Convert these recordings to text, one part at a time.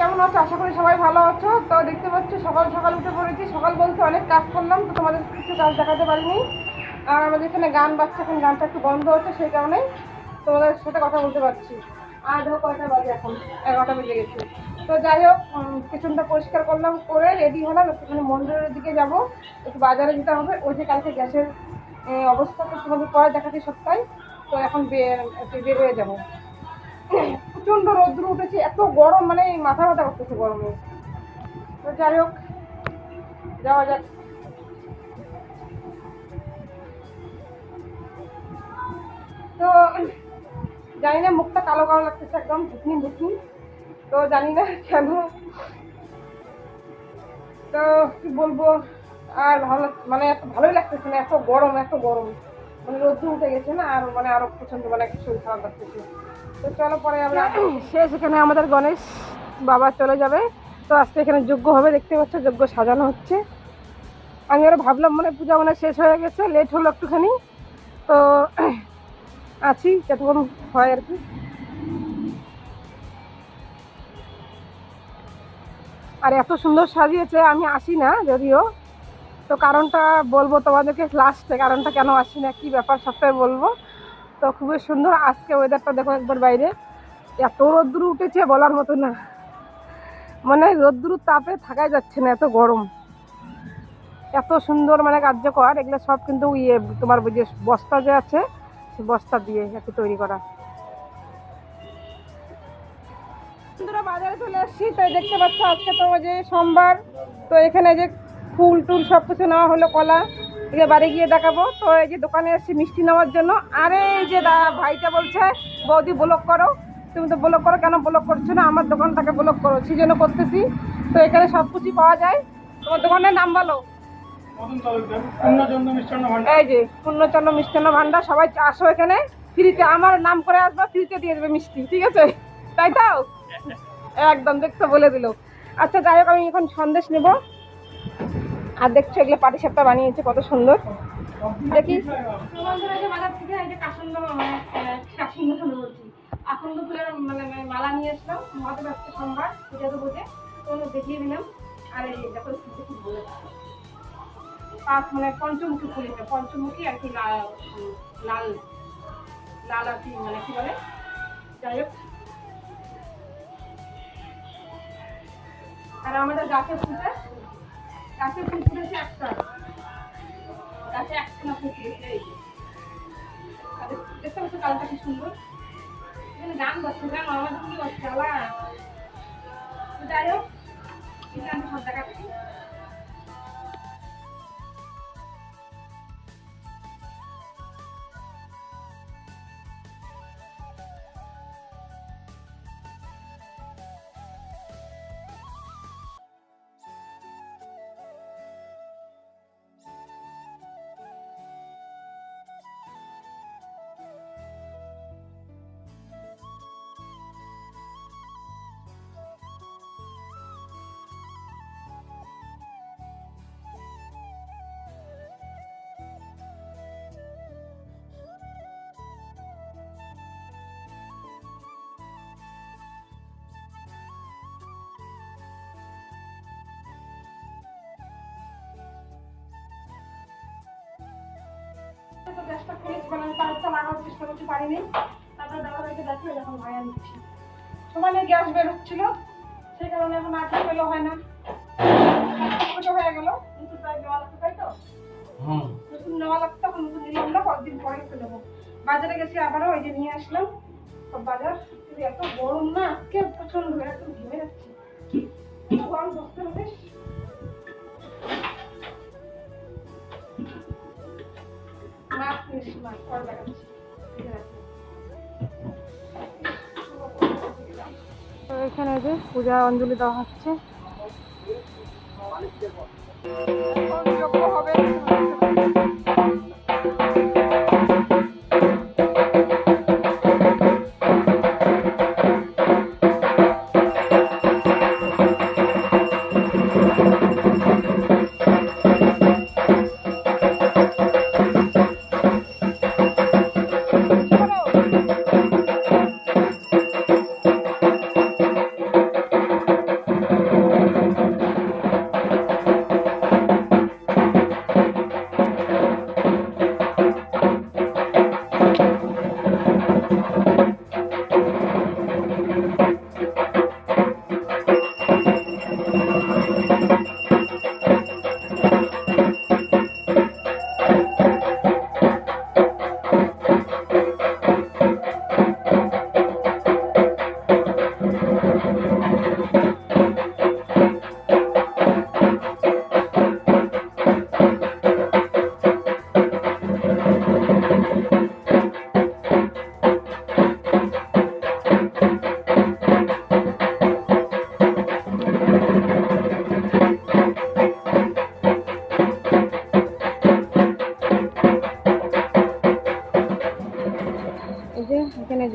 কেমন আছো? আশা করি সবাই ভালো আছো। তো দেখতে পাচ্ছ, সকাল সকাল উঠে পড়েছি। সকাল বলতে অনেক কাজ করলাম, তো তোমাদের কিছু কাজ দেখাতে পারিনি। আর আমাদের এখানে গান বাজছে, এখন গানটা একটু বন্ধ হচ্ছে সেই কারণে তোমাদের সাথে কথা বলতে পারছি। আর দেখো কয়টা বাজে এখন? এগারোটা বেজে গেছে। তো যাই হোক কিচেনটা পরিষ্কার করলাম, করে রেডি হলাম। একটুখানি মন্দিরের দিকে যাব। একটু বাজারে যেতে হবে। ওই যে কালকে গ্যাসের অবস্থা তো তোমাদের পরে দেখাচ্ছি সপ্তাহে তো এখন বের বের হয়ে যাব। প্রচণ্ড রৌদ্র উঠেছে, এত গরম মানে মাথা ব্যথা করতেছে গরমে। তো যাই হোক, যাওয়া যাক। তো জানি না, মুখটা কালো কালো লাগতেছে একদম ভুকনি ভুকনি তো জানি না কেন। তো কি বলব, আর ভালো মানে এত ভালোই লাগতেছে না, এত গরম এত গরম। মানে রোদ্দুর উঠে গেছে না, আর মানে আরও প্রচণ্ড মানে একটা শরীর খারাপ লাগতেছে। তো চলো পরে আমরা শেষ এখানে আমাদের গণেশ বাবা চলে যাবে। তো আজকে এখানে যজ্ঞ হবে, দেখতে পাচ্ছ যজ্ঞ সাজানো হচ্ছে। আমি আরও ভাবলাম মানে পূজা মানে শেষ হয়ে গেছে লেট হলো একটুখানি। তো আছি, যতক্ষণ হয় আর কি। আর এত সুন্দর সাজিয়েছে, আমি আসি না যদিও। তো কারণটা বলব তোমাদেরকে লাস্টে কারণটা কেন আসি না, কি ব্যাপার, সবটাই বলব। তো খুবই সুন্দর। আজকে ওয়েদারটা দেখো একবার বাইরে। এত রোদ্দুর উঠেছে বলার মতো না। মানে রোদ্দুর তাপে থাকাই যাচ্ছে না, এত গরম। এত সুন্দর মানে কার্যকর, এগুলো সব কিন্তু ইয়ে তোমার যে বস্তা যে আছে সে বস্তা দিয়ে একটু তৈরি করা। বাজারে চলে আসছি তো দেখতে পাচ্ছ আজকে তো যে সোমবার। তো এখানে যে ফুল টুল সব কিছু নেওয়া হলো কলা। বাড়ি গিয়ে দেখাবো। তো এই যে দোকানে এসেছি মিষ্টি নেওয়ার জন্য। আরে এই যে ভাইটা বলছে বৌদি ব্লক করো। তুমি তো ব্লক করো কেন ব্লক করছ না? আমার দোকানটাকে ব্লক করো সেই জন্য করতেছি। তো এখানে সব কিছুই পাওয়া যায়। তোমার দোকানের নাম বলো। এই যে পূর্ণচন্দ্র মিষ্টান্ন ভান্ডার সবাই আসো এখানে। ফ্রিতে আমার নাম করে আসবা ফ্রিতে দিয়ে দেবে মিষ্টি ঠিক আছে? তাই তো? একদম দেখতে বলে দিল। আচ্ছা যাই হোক আমি এখন সন্দেশ নেব। আর দেখছ এগুলো পাটি সাপটা বানিয়েছে, কত সুন্দর। দেখি ফুলের মানে মানে মালা নিয়ে আসলাম দেখিয়ে দিলাম। আর মানে পঞ্চমুখী ফুল পঞ্চমুখী আর কি লাল লাল লাল আর কি মানে কি বলে? যাই হোক। আর আমাদের গাছের ফুলটা গাছের ফুল আছে একটা। কাছে একটা না দেখ- দেখতে পাচ্ছ কালটা কি সুন্দর? এখানে গান বাজছে গান আমাদের কি বাজছে আবার। যাই হোক সব দেখাচ্ছি। তো গ্যাসটা খুলেছি মানে আমি লাগানোর চেষ্টা করতে পারিনি। তারপরে দাদা ভাইকে দেখে সমানে গ্যাস বের হচ্ছিল সেই কারণে এখন আঠা পেল হয় না। ছোট হয়ে গেল নতুন প্রায় নেওয়া লাগতো তাই তো? নতুন নেওয়া লাগতো তখন নতুন নিলাম না কয়েকদিন পরে নেব বাজারে গেছি আবারও ওই যে নিয়ে আসলাম। সব বাজার এত গরম না আজকে প্রচণ্ড একদম ঘেমে যাচ্ছে। এত গরম বসতে হবে এখানে যে পূজা অঞ্জলি দেওয়া হচ্ছে।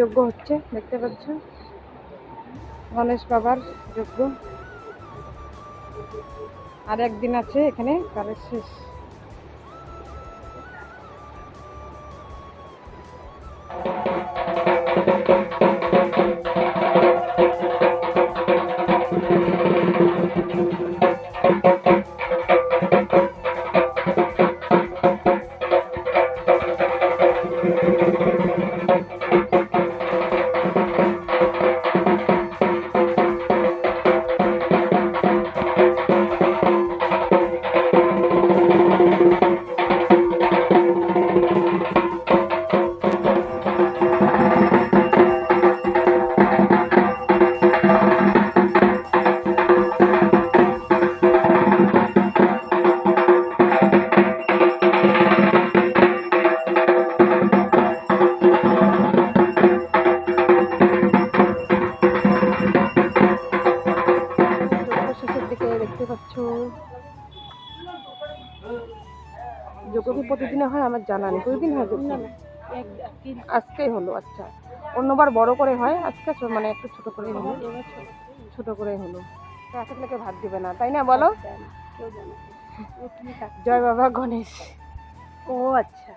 যজ্ঞ হচ্ছে দেখতে পাচ্ছ গণেশ বাবার যজ্ঞ আর একদিন আছে এখানে তাহলে শেষ। আমার জানা নেই। প্রতিদিন হয় যজ্ঞ আজকেই হলো আচ্ছা। অন্যবার বড় করে হয় আজকে মানে একটু ছোট করে হলো। ছোট। করে হলো। এক এক ভাত দিবে না তাই না বলো? জয় বাবা গণেশ। ও আচ্ছা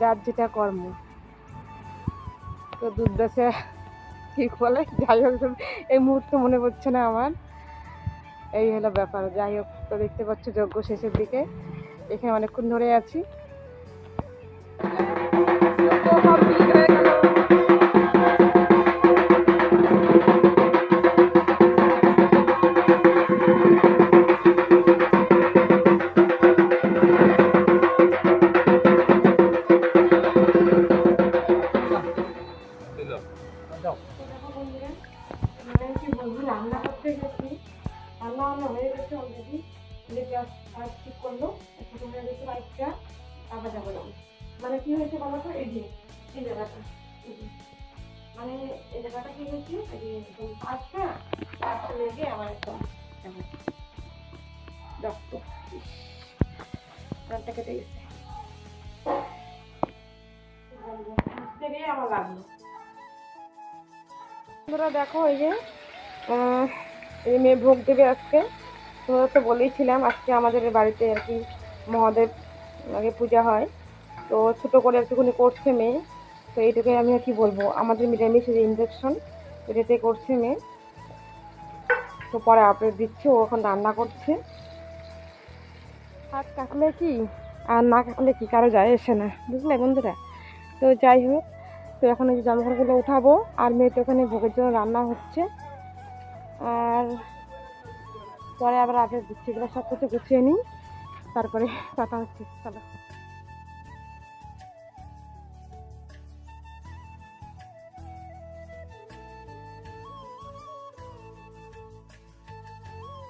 যার যেটা কর্ম। তো দুর্দশা ঠিক বলে? যাই হোক এই মুহূর্তে মনে পড়ছে না আমার। এই হলো ব্যাপার। যাই হোক, তো দেখতে পাচ্ছ যজ্ঞ শেষের দিকে। এখানে অনেকক্ষণ ধরে আছি। রক্ত। প্রাণটা কেটে গেছে? আমার লাগল বন্ধুরা, দেখো এই যে এই মেয়ে ভোগ দেবে আজকে। তোমরা তো বলেইছিলাম, আজকে আমাদের বাড়িতে আর কি মহাদেব আগে পূজা হয়। তো ছোট করে একটুখানি করছে মেয়ে। তো এইটুকুই আমি আর কি বলব, আমাদের নিরামিষ যে ইঞ্জেকশন এটাতে করছে মেয়ে। তো পরে আপডেট দিচ্ছে, ও এখন রান্না করছে। হাত কাটলে কি আর না কাটলে কি? কারও যায় এসে না, বুঝলে বন্ধুরা? তো যাই হোক, তো এখন এই জামাকাপড়গুলো উঠাবো, আর মেয়ে তো ওখানে ভোগের জন্য রান্না হচ্ছে। আর পরে আবার আগে গুছিয়ে সব কিছু গুছিয়ে নিই, তারপরে কথা হচ্ছে, চলো।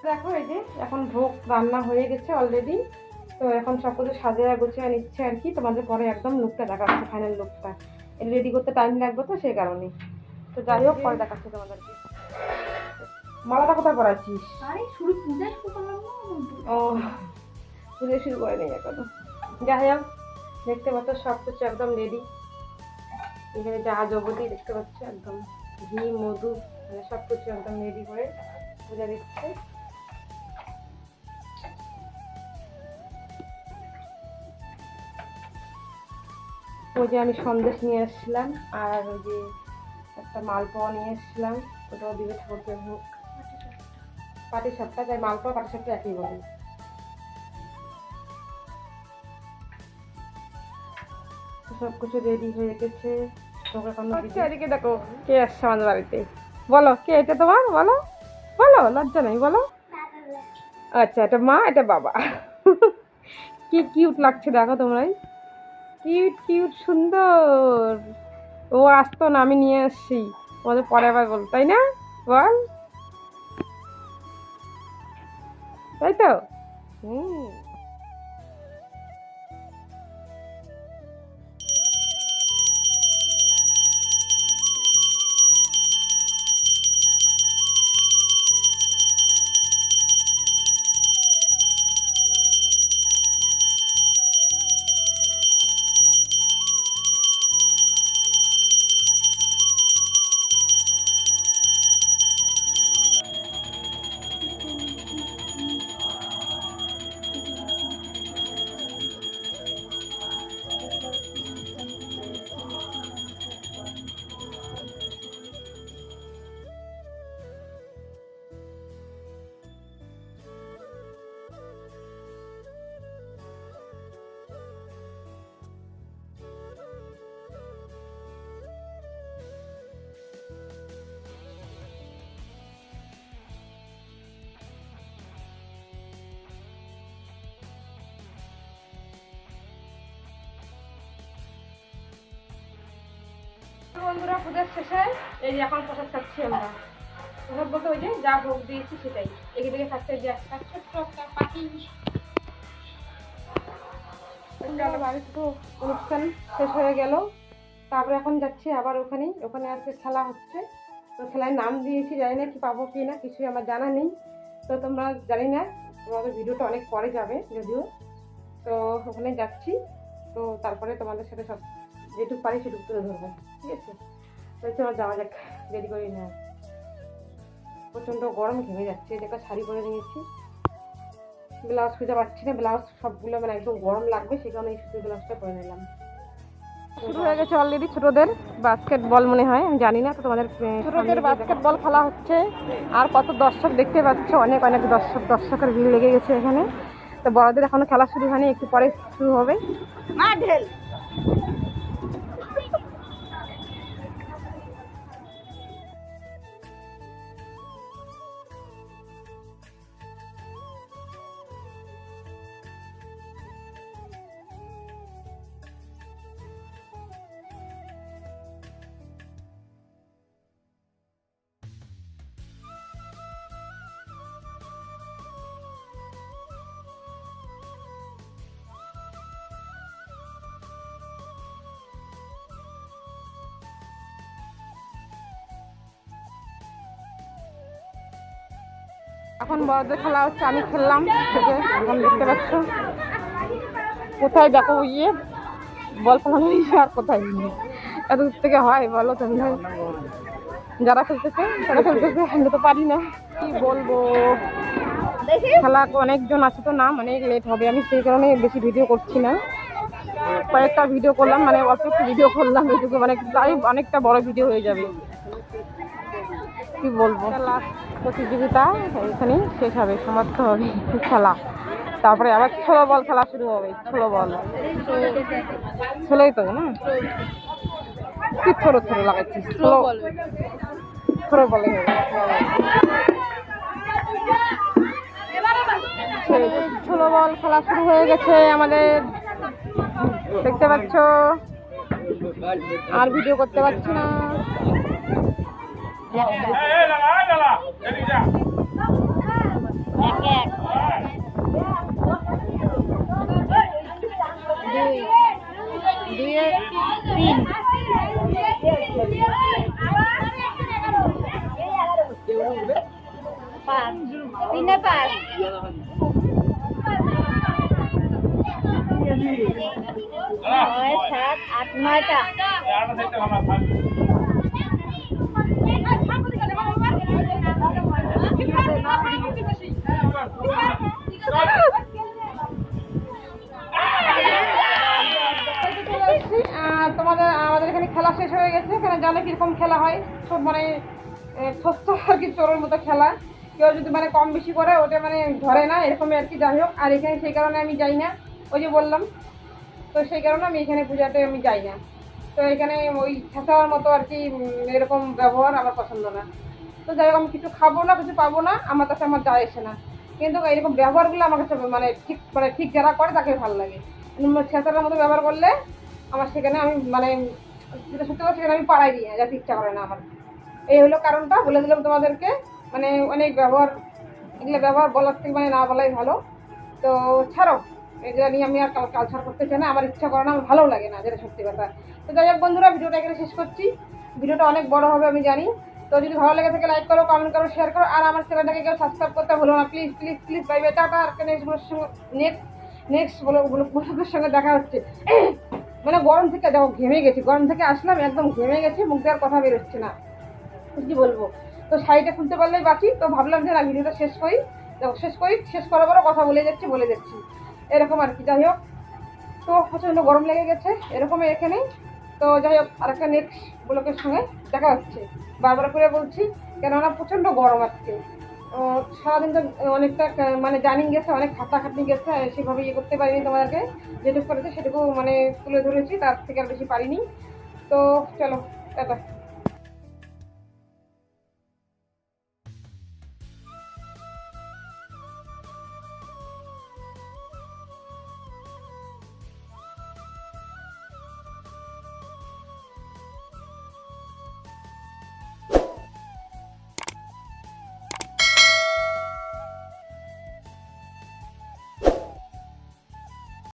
দেখো এই যে এখন ভোগ রান্না হয়ে গেছে অলরেডি তো এখন সব কিছু সাজিয়ে গুছিয়ে নিচ্ছে আর কি তোমাদের পরে একদম লুকটা দেখাচ্ছে ফাইনাল লুকটা এটা রেডি করতে টাইম লাগবে তো সেই কারণে। তো যাই হোক পরে দেখাচ্ছি তোমাদেরকে। মালাটা কোথায় পড়াচ্ছিস? আরে শুরু ও পুজো শুরু করে নেই এখনও। যাই হোক দেখতে পাচ্ছ সব কিছু একদম রেডি এখানে যা জগতি দেখতে পাচ্ছ একদম ঘি মধু মানে সব কিছু একদম রেডি করে পূজা দিচ্ছে। ওই যে আমি সন্দেশ নিয়ে এসেছিলাম আর ওই যে একটা মালপোয়া নিয়ে এসেছিলাম ওটাও দিবে ঠাকুরকে ভোগ পাটি সাপটা তাই মালপোয়া পাটি সাপটা একই বলে। সব কিছু রেডি হয়ে গেছে। আচ্ছা এদিকে দেখো কে আসছে আমাদের বাড়িতে। বলো কে এটা তোমার? বলো বলো লজ্জা নেই বলো। আচ্ছা এটা মা এটা বাবা। কি কিউট লাগছে দেখো তোমরাই। কিউট কিউট, সুন্দর। ও আসতো না, আমি নিয়ে আসছি। তোমাদের পরে আবার বল তাই না? বল। তাই তো? হুম। বন্ধুরা, পূজার শেষে এই এখন প্রসাদ খাচ্ছি আমরা। প্রসাদ বলতে ওই যে যা ভোগ দিয়েছি সেটাই। এগিয়ে দিকে খাচ্ছে যে একটা ছোট্ট একটা পাখি। অনুষ্ঠান শেষ হয়ে গেল। তারপরে এখন যাচ্ছি আবার ওখানে ওখানে আজকে খেলা হচ্ছে। তো খেলায় নাম দিয়েছি, জানি না কি পাবো কি না, কিছুই আমার জানা নেই। তো তোমরা জানি না, তোমাদের ভিডিওটা অনেক পরে যাবে যদিও। তো ওখানে যাচ্ছি। তো তারপরে তোমাদের সাথে সব যেটুকু পারি সেটুকু তুলে ধরবো। ঠিক আছে। তো চলো যাওয়া যাক দেরি করি না। প্রচণ্ড গরম ঘেমে যাচ্ছে এই শাড়ি পরে নিয়েছি। ব্লাউজ খুঁজে পাচ্ছি না ব্লাউজ সবগুলো মানে একদম গরম লাগবে সেই কারণে এই সুতির ব্লাউজটা পরে নিলাম। শুরু হয়ে গেছে অলরেডি ছোটদের বাস্কেটবল মনে হয় আমি জানি না তো তোমাদের ছোটদের বাস্কেটবল খেলা হচ্ছে আর কত দর্শক দেখতে পাচ্ছ অনেক অনেক দর্শক দর্শকের ভিড় লেগে গেছে এখানে। তো বড়দের এখনও খেলা শুরু হয়নি একটু পরে শুরু হবে। মা ঢেল। বড়দের খেলা হচ্ছে, আমি খেললাম থেকে এখন দেখতে পাচ্ছ। কোথায় দেখো ইয়ে বল ইয়ে আর কোথায়? এত দূর থেকে হয়, বলো তুমি। যারা খেলতেছে, তারা খেলতেছে আমি তো পারি না। কি বলব? খেলা অনেকজন আছে তো না, অনেক লেট হবে। আমি সেই কারণে বেশি ভিডিও করছি না। কয়েকটা ভিডিও করলাম মানে অল্প একটু ভিডিও করলাম এইটুকু মানে তাই অনেকটা বড় ভিডিও হয়ে যাবে। কি বলব? লাস্ট প্রতিযোগিতা এখানেই শেষ হবে সমাপ্ত হবে খেলা। তারপরে আবার ষোলো বল খেলা শুরু হবে ষোলো বল। ষোলোই তো না? কি থ্রো থ্রো লাগাচ্ছিস? ষোলো থ্রো বলে। ষোলো বল খেলা শুরু হয়ে গেছে আমাদের। দেখতে পাচ্ছ? আর ভিডিও করতে পারছি না। পাঁচ তিনে পাঁচ ছয় সাত আট নয়টা জানো কীরকম খেলা হয়? সব মানে ছোট্ট আর কি চোরের মতো খেলা। কেউ যদি মানে কম বেশি করে, ওটা মানে ধরে না এরকম আর কি যাই হোক। আর এখানে সেই কারণে আমি যাই না। ওই যে বললাম, তো সেই কারণে আমি এখানে পূজাতে আমি যাই না। তো এখানে ওই ছেঁচাওয়ার মতো আর কি এরকম ব্যবহার আমার পছন্দ না। তো যাই হোক, আমি কিছু খাব না, কিছু পাবো না, আমার কাছে আমার যায় এসে না। কিন্তু এরকম ব্যবহারগুলো আমার কাছে মানে ঠিক মানে ঠিক যারা করে, তাকে ভালো লাগে। ছেঁচার মতো ব্যবহার করলে, আমার সেখানে আমি মানে যেটা সত্যি কথা সেখানে আমি পাড়াই দিই না যাতে ইচ্ছা করে না আমার। এই হলো কারণটা, বলে দিলাম তোমাদেরকে মানে অনেক ব্যবহার, এগুলো ব্যবহার বলার থেকে মানে না বলাই ভালো। তো ছাড়ো, এগুলো নিয়ে আমি আর কালচার করতে চাই না, আমার ইচ্ছা করে না, আমার ভালো লাগে না, যেটা সত্যি কথা। তো যাই হোক বন্ধুরা, ভিডিওটা এখানে শেষ করছি। ভিডিওটা অনেক বড় হবে, আমি জানি। তো যদি ভালো লেগে থাকে লাইক করো কমেন্ট করো শেয়ার করো, আর আমার চ্যানেলটাকে কেউ সাবস্ক্রাইব করতে ভুলো না please please please bye bye tata, R next next next বলো বন্ধুদের সঙ্গে দেখা হচ্ছে। মানে গরম থেকে দেখো ঘেমে গেছি, গরম থেকে আসলাম, একদম ঘেমে গেছি, মুখ দেওয়ার কথা বেরোচ্ছে না। কি বলব? তো শাড়িটা খুলতে পারলেই বাকি, তো ভাবলাম যে না, ভিডিওটা শেষ করি। দেখো, শেষ করি, শেষ করার পরও কথা বলে যাচ্ছি বলে যাচ্ছি। এরকম আর কি, যাই হোক। তো প্রচণ্ড গরম লেগে গেছে এরকম এখানে তো যাই হোক, আরেকটা নেক্সট ব্লকের সঙ্গে দেখা হচ্ছে। বারবার করে বলছি, কেননা প্রচণ্ড গরম আজকে। সারাদিন তো অনেকটা মানে জানিং গেছে, অনেক খাটাখাটনি গেছে সেভাবে ইয়ে করতে পারিনি তোমাদেরকে। যেটুকু করেছে সেটুকু মানে তুলে ধরেছি, তার থেকে আর বেশি পারিনি। তো চলো, টাটা।